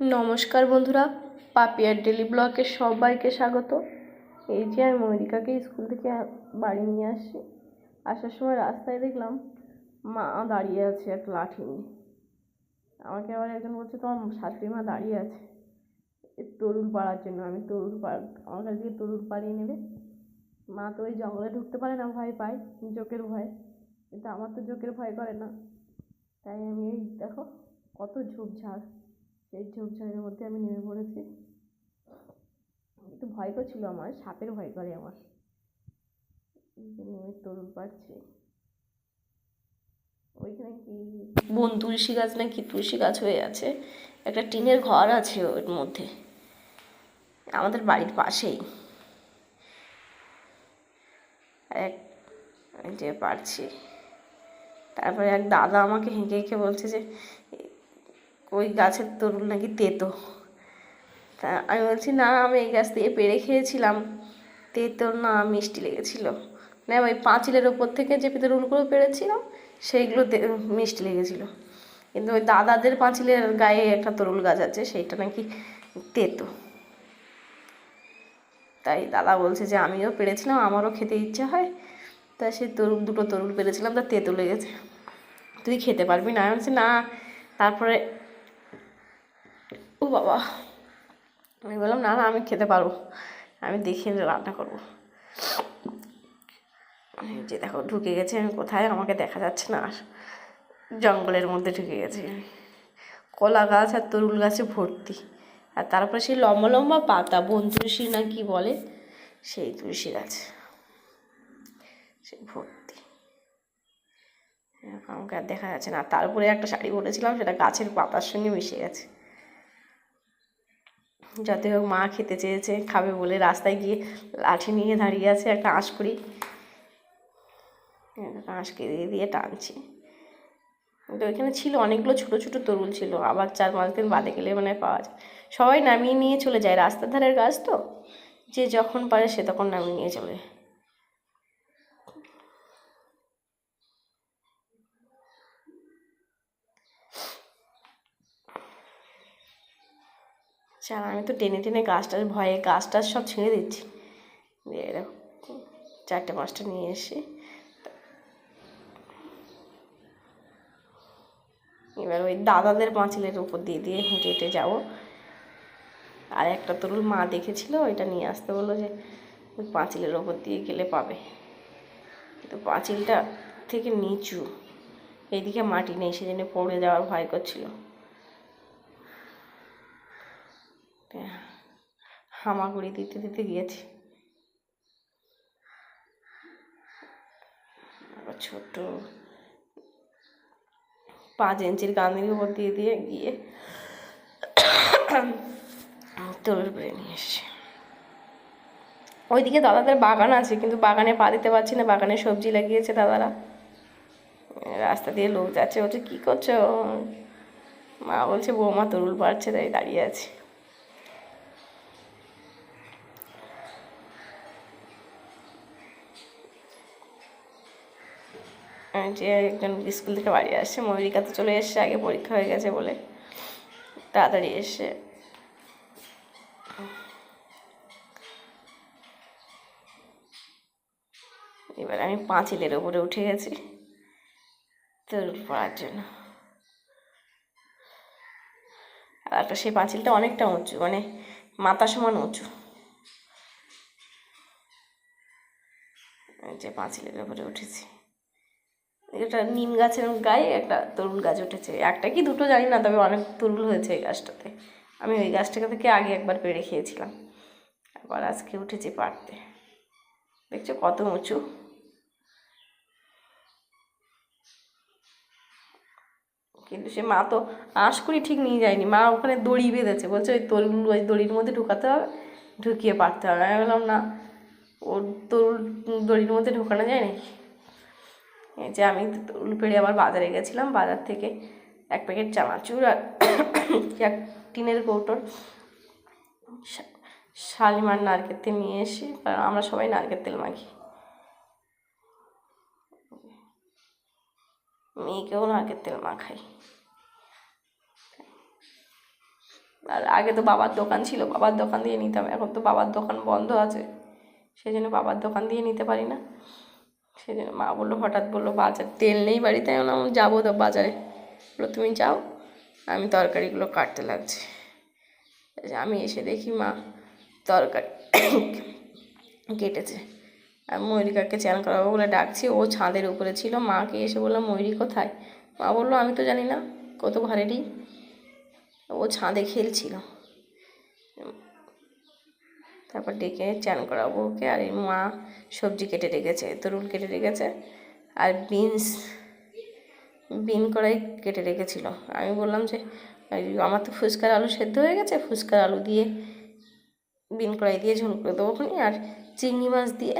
নমস্কার বন্ধুরা, পাপিয়ার ডেলি ব্লগে সবাইকে স্বাগত। এই যে আমি মনিকাকে স্কুল থেকে বাড়ি নিয়ে আসছি। আসার সময় রাস্তায় দেখলাম মা দাঁড়িয়ে আছে এক লাঠি নিয়ে। আমাকে আবার একজন বলছে, তোমার শাশুড়ি মা দাঁড়িয়ে আছে। এ তরুল পাড়ার জন্য, আমি তরুণ পাড়, আমার কাছ থেকে তরুল পাড়িয়ে নেবে। মা তো ওই জঙ্গলে ঢুকতে পারে না, ভয় পায়, জোকের ভয়। কিন্তু আমার তো জোকের ভয় করে না। তাই আমি এই দেখো, কত ঝোপঝাড়। সেই ঝোপঝাড়ের মধ্যে আমি নেমে পড়েছি। একটু ভয় করছিল আমার, সাপের ভয় করে আমার। নেমে তরুল পাড়ছি ওইখানে কি বন, তুলসী গাছ না কি তুলসী গাছ হয়ে আছে। একটা টিনের ঘর আছে ওর মধ্যে। আমাদের বাড়ির পাশেই। এক যে পারছি। তারপরে এক দাদা আমাকে হেঁকে হেঁকে বলছে যে ওই গাছের তরুল নাকি তেতো। তা আমি বলছি, না, আমি এই গাছ থেকে পেড়ে খেয়েছিলাম। তেতো, না, মিষ্টি লেগেছিল। না, ওই পাঁচিলের ওপর থেকে যে তরুলগুলো পেড়েছিলাম সেইগুলো মিষ্টি লেগেছিল। কিন্তু ওই দাদাদের পাঁচিলের গায়ে একটা তরুল গাছ আছে, সেইটা নাকি তেতো। তাই দাদা বলছে যে, আমিও পেরেছিলাম আমারও খেতে ইচ্ছা হয়। তা সেই তরুল দুটো তরুল পেরেছিলাম তা তেতো লেগেছে। তুই খেতে পারবি না? আমি বলছি, না। তারপরে ও বাবা। আমি বললাম, না না, আমি খেতে পারব। আমি দেখে রান্না করব। যে দেখো, ঢুকে গেছে আমি কোথায়? আমাকে দেখা যাচ্ছে না। আর জঙ্গলের মধ্যে ঢুকে গেছি কলা গাছ আর তরুল গাছে ভর্তি। আর তারপরে সেই লম্বা লম্বা পাতা বন তুলসী না কি বলে, সেই তুলসী গাছ। সেই ভর্তি। আমাকে আর দেখা যাচ্ছে না। তারপরে একটা শাড়ি পরেছিলাম সেটা গাছের পাতার সঙ্গে মিশে গেছে। যাতে হোক মা খেতে চেয়েছে, খাবে বলে রাস্তায় গিয়ে লাঠি নিয়ে দাঁড়িয়ে আছে একটা আঁশকুড়ি। আঁশকে দিয়ে দিয়ে টানছি। তো এখানে ছিল অনেকগুলো ছোট ছোট তরুল ছিল, আবার চার পাঁচ দিন বাদে গেলে মানে পাওয়া যায়। সবাই নামিয়ে নিয়ে চলে যায়, রাস্তার ধারের গাছ তো? যে যখন পারে সে তখন নামিয়ে নিয়ে চলে যায়। চাল, আমি তো টেনে টেনে গাছটার ভয়ে গাছটার সব ছিঁড়ে দিচ্ছি। দিয়ে এরকম চারটে পাঁচটা নিয়ে এসে এবার ওই দাদাদের পাঁচিলের উপর দিয়ে দিয়ে হেঁটে হেঁটে যাব। আর একটা তরুল মা দেখেছিল, ওইটা নিয়ে আসতে বলল যে পাঁচিলের ওপর দিয়ে গেলে পাবে। কিন্তু পাঁচিলটা থেকে নিচু, এইদিকে মাটি নেই, সেজন্য পড়ে যাওয়ার ভয় করছিল। হামাগুড়ি দিতে দিতে গিয়েছি। ছোট পাঁচ ইঞ্চির গাঁদির উপর দিয়ে দিয়ে গিয়ে তরুল পেরে নিয়ে এসছি। ওইদিকে দাদাদের বাগান আছে, কিন্তু বাগানে পা দিতে পারছি না, বাগানে সবজি লাগিয়েছে দাদারা। রাস্তা দিয়ে লোক যাচ্ছে, বলছে, কী করছ? মা বলছে, বৌমা তরুল পাড়ছে তাই দাঁড়িয়ে আছে। যে একজন স্কুল থেকে বাড়ি আসছে ময়ূরিকা তো চলে এসছে, আগে পরীক্ষা হয়ে গেছে বলে তাড়াতাড়ি এসে এবার আমি পাঁচিলের ওপরে উঠে গেছি তরুল পড়ার জন্য। আর একটা সেই পাঁচিলটা অনেকটা উঁচু মানে মাথা সমান উঁচু। যে পাঁচিলের ওপরে উঠেছি। এটা নিম গাছের গায়ে একটা তরুল গাছ উঠেছে। একটা কি দুটো জানি না, তবে অনেক তরুল হয়েছে এই গাছটাতে। আমি ওই গাছটাকে থেকে আগে একবার পেড়ে খেয়েছিলাম। আবার আজকে উঠেছি পাড়তে। দেখছ কত উঁচু? কিন্তু সে মা তো আঁশ করি ঠিক নিয়ে যায়নি। মা ওখানে দড়ি বেঁধেছে। বলছে ওই তরুল ওই দড়ির মধ্যে ঢুকাতে হবে, ঢুকিয়ে পারতে হবে। আমি বললাম, না, ওর তরুল দড়ির মধ্যে ঢোকানো যায় নাকি? যে আমি তরুল পেড়ে আবার বাজারে গেছিলাম, বাজার থেকে এক প্যাকেট চানাচুর আর এক টিনের কৌটোর শালিমার নারকেল তেল নিয়ে এসে কারণ আমরা সবাই নারকেল তেল মাখি। মেয়েকেও নারকেল তেল মাখাই। আর আগে তো বাবার দোকান ছিল, বাবার দোকান দিয়ে নিতাম, এখন তো বাবার দোকান বন্ধ আছে, সেই জন্য বাবার দোকান দিয়ে নিতে পারি না। জন্য মা বলল, হঠাৎ বলল, বাজার তেল নেই বাড়িতে। আমি বললাম, যাব তো বাজারে। বলল, তুমি যাও, আমি তরকারিগুলো কাটতে লাগছি। আমি এসে দেখি মা তরকারি কেটেছে। আর ময়ূরিকাকে চ্যান করাবো বলে ডাকছি, ও ছাদের উপরে ছিল। মাকে এসে বললাম ময়ূরী কোথায়? মা বলল, আমি তো জানি না, কত ঘরেরই। ও ছাদে খেলছিল। তারপর ডেকে চান করাবো ওকে। আর এই মা সবজি কেটে রেখেছে তরুল কেটে রেখেছে, আর বিনস, বিন কড়াই কেটে রেখেছিল। আমি বললাম যে আমার তো ফুচকার আলু সেদ্ধ হয়ে গেছে, ফুচকার আলু দিয়ে বিন কড়াই দিয়ে ঝোল করে দেবো ওখানে আর চিংড়ি মাছ দিয়ে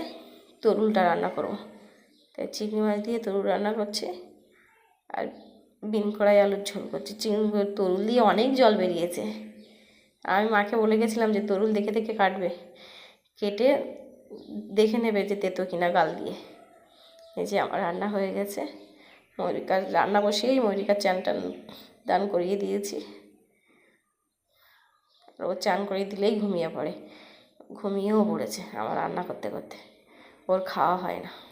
তরুলটা রান্না করব। তাই চিংড়ি মাছ দিয়ে তরুল রান্না করছে, আর বিন কড়াই আলুর ঝোল করছি। চিংড়ি তরুল দিয়ে অনেক জল বেরিয়েছে। আমি মাকে বলে গেছিলাম যে তরুল দেখে দেখে কাটবে। কেটে দেখে নেবে যে, তেতো কিনা গাল দিয়ে। এই যে আমার রান্না হয়ে গেছে। ময়ূরিকার রান্না বসিয়েই ময়ূরিকার চান টান দান করিয়ে দিয়েছি। ও চান করিয়ে দিলেই ঘুমিয়ে পড়ে। ঘুমিয়েও পড়েছে আমার রান্না করতে করতে। ওর খাওয়া হয় না।